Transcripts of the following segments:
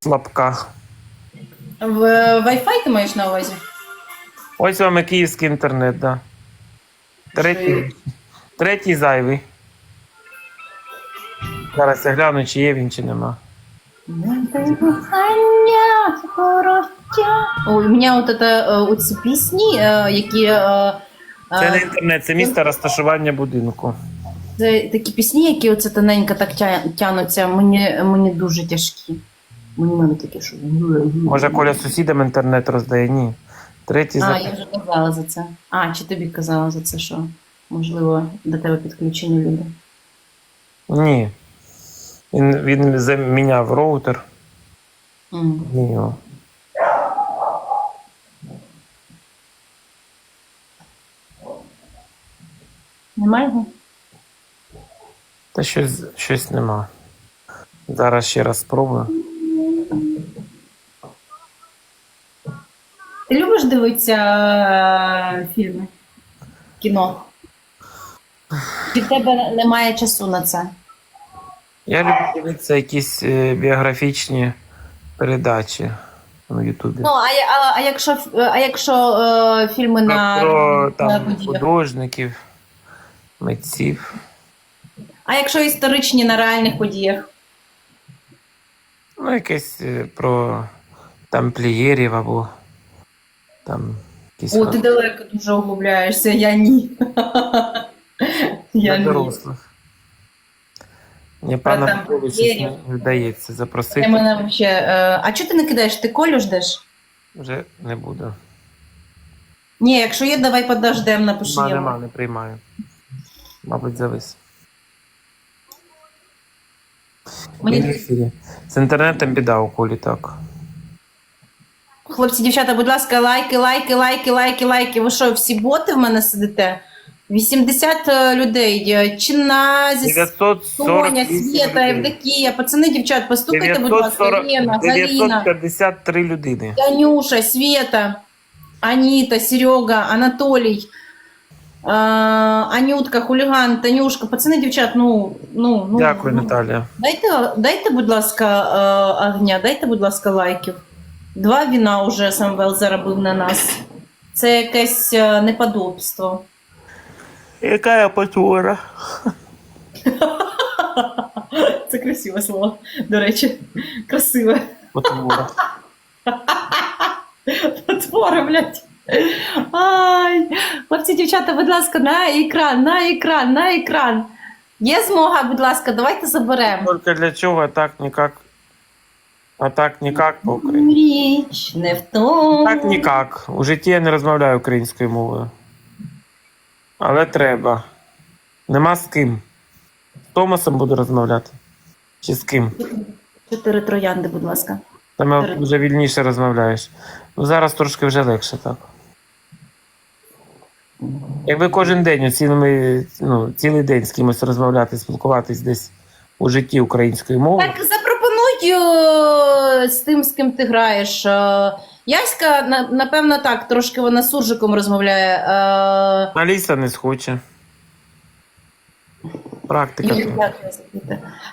слабка. В Wi-Fi ти маєш на увазі? Ось вам і київський інтернет, да. Третій, третій зайвий. Зараз я гляну, чи є він, чи нема. Ой, у мене от это, е, оці пісні, е, які е, Це не інтернет, це місце розташування будинку. це такі пісні, які оце тоненько так тянуться, мені, мені дуже тяжкі. Мені мене таке, що. Може, Коля сусідам інтернет роздає? Ні. Третій А, я вже казала за це. А, чи тобі казала за це, що можливо до тебе підключені люди. Ні. Він, він заміняв роутер. М. Мінімум. Немає його? Та щось, щось нема. Зараз ще раз спробую. Ти любиш дивитися е, фільми? Кіно? Чи в тебе немає часу на це? Я люблю дивитися якісь е, біографічні передачі на Ютубі. Ну, а, я- а, а якщо, ф- а якщо е, фільми на, про на там, подіях? художників, митців. А якщо історичні на реальних подіях? Ну, якесь е, про тамплієрів або там якісь О, ти далеко дуже углубляєшся, я ні. Я для ні. дорослих. Мені пана там Петровича тамплієрів. не вдається Ти запросити, мене вообще, е, а чого ти не кидаєш? Ти колю ждеш? вже не буду. Ні, якщо є, давай подождем, напиши Нема, йому. нема, не приймаю. Мабуть, завис. Мені- Він в ефірі. З інтернетом біда у колі так. Хлопці, дівчата, будь ласка, лайки, лайки, лайки, лайки, лайки. Ви що, всі боти в мене сидите? 80 е, людей. Чиназі, 940 Соня, Свєта, Евдокія. Пацани, дівчат, постукайте, будь ласка, 940 Лена, Галина, 953 людини. Танюша, Света, Аніта, Серега, Анатолій. е, Анютка, хуліган, Танюшка, пацани, дівчат, ну, ну, ну. Дякую, ну. Наталія. Дайте, дайте, будь ласка, е, огня, дайте, будь ласка, лайків. Два віна вже Самвел заробив на нас. Це якесь е, неподобство. Яка я потвора? Це красиве слово, до речі. Красиве. Потвора. Потвора, блядь. Ай. Хлопці, дівчата, будь ласка, на екран, на екран, на екран. Є змога, будь ласка, давайте заберемо. Только для чого, так никак. А так никак по українськи. Річ не в тому. Так никак. У житті я не розмовляю українською мовою. Але треба. Нема з ким. З Томасом буду розмовляти. Чи з ким? Чотири троянди, будь ласка. Там Перед- вже вільніше розмовляєш. Ну зараз трошки вже легше так. Якби кожен день, цілими, ну, цілий день з кимось розмовляти, спілкуватись десь у житті українською мовою. Так е, з тим, з ким ти граєш. Яська, напевно, так, трошки вона з суржиком розмовляє. Аліса не схоче. Практика. Дякую.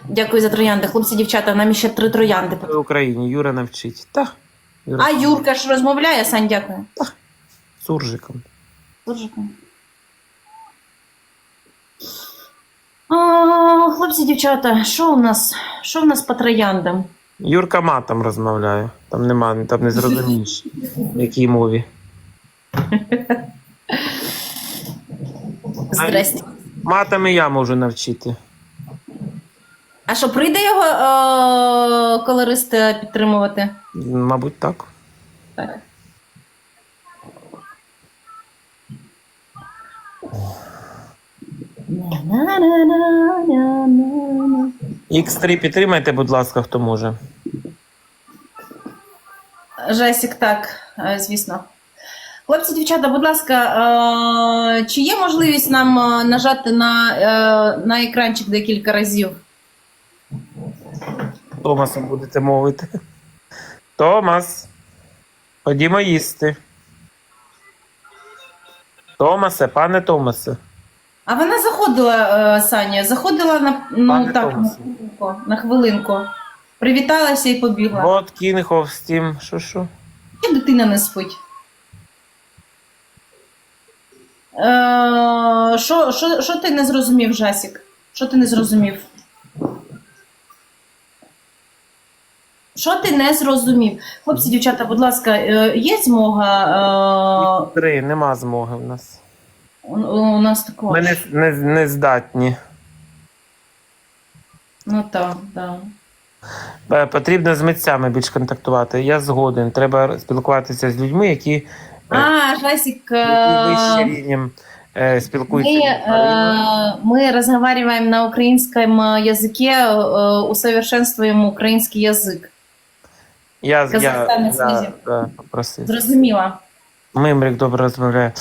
Дякую за троянди. Хлопці, дівчата, нам ще три троянди. В Україні Юра навчить. Та. Юра А Юрка ж розмовляє, Сань, дякую. з суржиком. Суржиком. А, хлопці, дівчата, що у нас? Що в нас по трояндам? Юрка матом розмовляє. Там нема, там не зрозумієш, в якій мові. Здрасте. Матом і я можу навчити. А що, прийде його е, колорист е, підтримувати? Мабуть, так. Так. На-на-на-на-на-на. X3 підтримайте, будь ласка, хто може. Жесік, так, е, звісно. Хлопці, дівчата, будь ласка, е, чи є можливість нам е, нажати на, на екранчик декілька разів? Томасом будете мовити. Томас. Ходімо їсти. Томасе, пане Томасе. А вона заходила, е, Саня, заходила на, ну, Пане так, на хвилинку, на хвилинку. Привіталася і побігла. Вот Кінгов з тим. Що що? Чи дитина не спить? Е, Що, що, що ти не зрозумів, Жасік? Що ти не зрозумів? Що ти не зрозумів? Хлопці, дівчата, будь ласка, е, є змога. е, Три, нема змоги в нас. У, у нас такого. Ми не, не, не здатні. Ну так, так. Е, Потрібно з митцями більш контактувати. Я згоден. Треба спілкуватися з людьми, які, А, Жасик, які вище э, рівнем е, спілкуються. мы, з Україною. э, мы разговариваем на украинском э, языке, э, усовершенствуем украинский язык. Я, я, Казахстан на я, связі. да, попросив. Зрозуміла. Мимрик добре розмовляє.